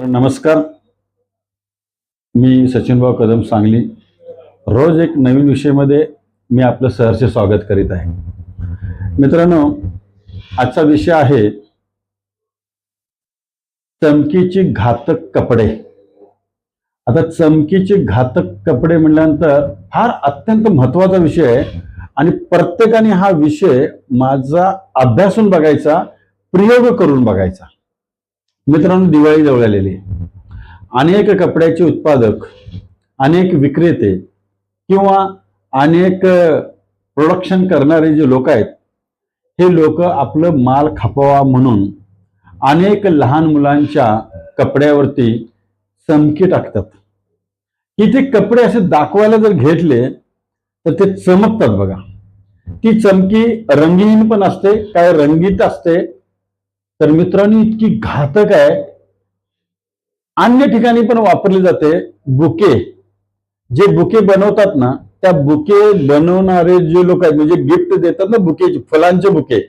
नमस्कार. मी सचिनभाऊ कदम सांगली. रोज एक नवीन विषयामध्ये मी आपलं सहर्ष स्वागत करीत आहे. मित्रांनो आजचा विषय आहे चमकीची घातक कपडे. आता चमकीचे घातक कपडे म्हटल्यानंतर फार अत्यंत महत्त्वाचा विषय आहे आणि प्रत्येकाने हा विषय माझा अभ्यासून बघायचा प्रयोग करून बघायचा. मित्रांनो दिवाळी जवळ आलेली अनेक कपड्याचे उत्पादक अनेक विक्रेते किंवा अनेक प्रोडक्शन करणारे जे लोक आहेत हे लोक आपलं माल खपवा म्हणून अनेक लहान मुलांच्या कपड्यावरती चमकी टाकतात. की ते कपडे असे दाखवायला जर घेतले तर ते चमकतात बघा. ती चमकी रंगीन पण असते काय रंगीत असते तर मित्रांनो इतकी घातक आहे. अन्य ठिकाणी पण वापरली जाते बुके. जे बुके बनवतात ना त्या बुके बनवणारे जे लोक आहेत म्हणजे गिफ्ट देतात ना बुकेचे फुलांचे बुके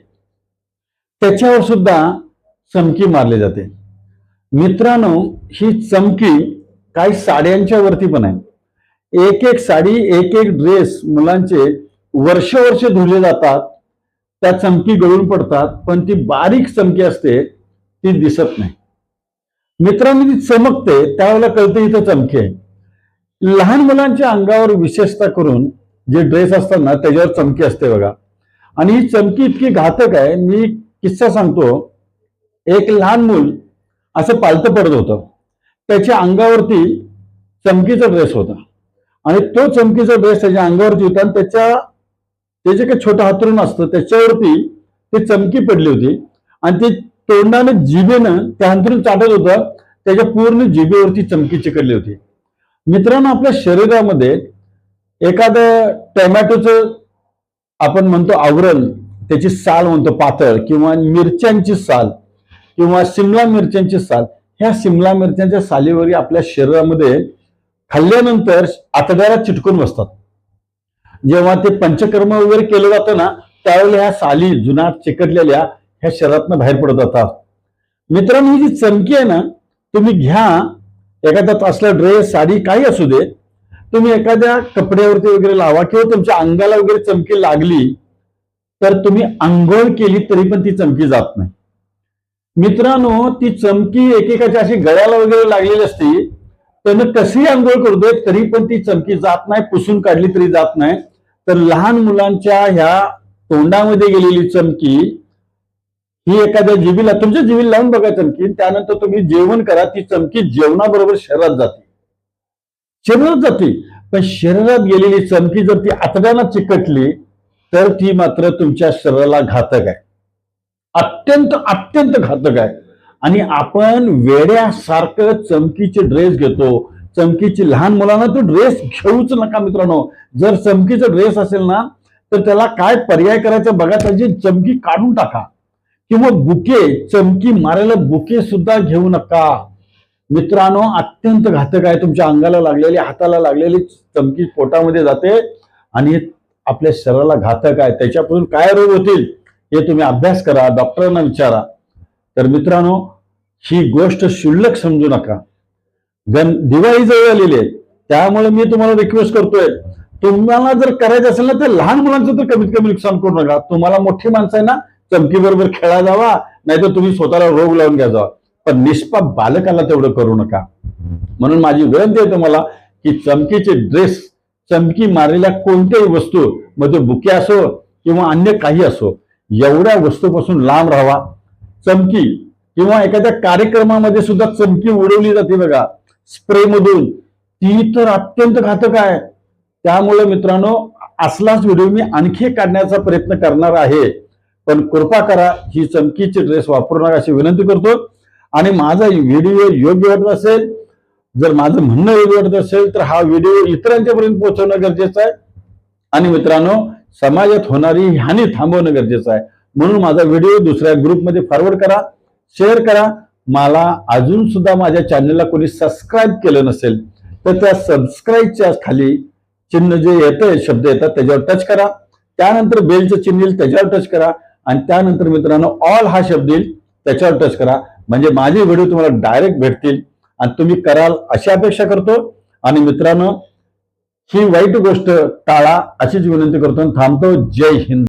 त्याच्यावर सुद्धा चमकी मारली जाते. मित्रांनो ही चमकी काही साड्यांच्या वरती पण आहे. एक एक साडी एक एक ड्रेस मुलांचे वर्ष वर्ष धुले जातात. त्या चमकी गळून पडतात पण ती बारीक चमकी असते ती दिसत नाही. मित्रांनो ती चमकते त्यावेळेला कळते इथं चमकी आहे. लहान मुलांच्या अंगावर विशेषता करून जे ड्रेस असतात ना त्याच्यावर चमकी असते बघा. आणि ही चमकी इतकी घातक आहे मी किस्सा सांगतो. एक लहान मूल असं पालतं पडत होतं. त्याच्या अंगावरती चमकीचा ड्रेस होता. आणि तो चमकीचा ड्रेस त्याच्या अंगावरती होता आणि त्याच्या ते जे काही छोटं हातरून असतं त्याच्यावरती ते चमकी पडली होती. आणि ते तोंडानं जिभेनं त्या अंतरून चाटत होतं त्याच्या पूर्ण जिभेवरती चमकी चिकटली होती. मित्रांनो आपल्या शरीरामध्ये एखादं टोमॅटोचं आपण म्हणतो आवरण त्याची साल म्हणतो पातळ किंवा मिरच्यांची साल किंवा शिमला मिरच्यांची साल ह्या सिमला मिरच्यांच्या सालीवर आपल्या शरीरामध्ये खाल्ल्यानंतर आतड्याला चिटकून बसतात. जेव्हा ते पंचकर्म वगैरे केलं जातं ना त्यावेळेला ह्या साली जुनाट चिकटलेल्या ह्या शरीरातनं बाहेर पडत जातात मित्रांनो ही जी चमकी आहे ना तुम्ही घ्या. एखादा असला ड्रेस साडी काही असू दे. तुम्ही एखाद्या कपड्यावरती वगैरे लावा किंवा तुमच्या अंगाला वगैरे चमकी लागली तर तुम्ही आंघोळ केली तरी पण ती चमकी जात नाही. मित्रांनो ती चमकी एकेकाच्या अशी गळ्याला वगैरे लागलेली असती त्यानं कशी आंघोळ करू दे तरी पण ती चमकी जात नाही पुसून काढली तरी जात नाही. तर लहान मुलांच्या ह्या तोंडामध्ये गेलेली चमकी ही एखाद्या जीवीला तुमच्या जीवी लावून बघा चमकी त्यानंतर तुम्ही जेवण करा ती चमकी जेवणाबरोबर शरीरात जाते. शरीरात जाते. पण शरीरात गेलेली चमकी जर ती आतड्याला चिकटली तर ती मात्र तुमच्या शरीराला घातक आहे. अत्यंत अत्यंत घातक आहे. आणि आपण वेड्यासारखं चमकीचे ड्रेस घेतो चमकीची लहान मुलांना तो ड्रेस घेऊच नका मित्रांनो. जर चमकीचा ड्रेस असेल ना तर त्याला काय पर्याय करायचा बघा त्याची चमकी काढून टाका. किंवा बुके चमकी मारायला बुके सुद्धा घेऊ नका. मित्रांनो अत्यंत घातक आहे तुमच्या अंगाला लागलेली हाताला लागलेली चमकी पोटामध्ये जाते आणि आपल्या शरीराला घातक आहे. त्याच्यापासून काय रोग होतील हे तुम्ही अभ्यास करा डॉक्टरांना विचारा. तर मित्रांनो ही गोष्ट क्षुल्लक समजू नका. गण दिवाळी जवळ आलेली आहे त्यामुळे मी तुम्हाला रिक्वेस्ट करतोय तुम्हाला जर करायचं असेल ना तर लहान मुलांचं तर कमीत कमी नुकसान करू नका तुम्हाला मोठी माणसं आहे ना चमकी बरोबर खेळा जावा नाहीतर तुम्ही स्वतःला रोग लावून घ्या जावा. पण निष्पाप बालकाला तेवढं करू नका. म्हणून माझी विनंती आहे तुम्हाला की चमकीचे ड्रेस चमकी मारलेल्या कोणत्याही वस्तू मग ते बुके असो किंवा अन्य काही असो एवढ्या वस्तूपासून लांब राहावा. चमकी किंवा एखाद्या कार्यक्रमामध्ये सुद्धा चमकी उडवली जाते बघा. स्प्रे मधून ती तर अत्यंत घातक आहे. त्यामुळे मित्रांनो असलाच व्हिडिओ मी आणखी काढण्याचा प्रयत्न करणार आहे. पण कृपा करा ही चमकीची ड्रेस वापरू नका अशी विनंती करतो. आणि माझा व्हिडिओ योग्य वाटत असेल जर माझं म्हणणं योग्य वाटत असेल तर हा व्हिडिओ इतरांच्यापर्यंत पोहोचवणं गरजेचं आहे. आणि मित्रांनो समाजात होणारी हानी थांबवणं गरजेचं आहे. म्हणून माझा व्हिडिओ दुसऱ्या ग्रुपमध्ये फॉरवर्ड करा शेअर करा. मला अजून सुद्धा माझ्या चॅनलला कोणी सबस्क्राईब केलं नसेल तर त्या सबस्क्राईबच्या खाली चिन्ह जे येतं शब्द येतात त्याच्यावर टच करा. त्यानंतर बेलचं चिन्ह येईल त्याच्यावर टच करा. आणि त्यानंतर मित्रांनो ऑल हा शब्द येईल त्याच्यावर टच करा. म्हणजे माझे व्हिडिओ तुम्हाला डायरेक्ट भेटतील. आणि तुम्ही कराल अशी अपेक्षा करतो. आणि मित्रांनो ही वाईट गोष्ट टाळा अशीच विनंती करतो. आणि थांबतो. जय हिंद.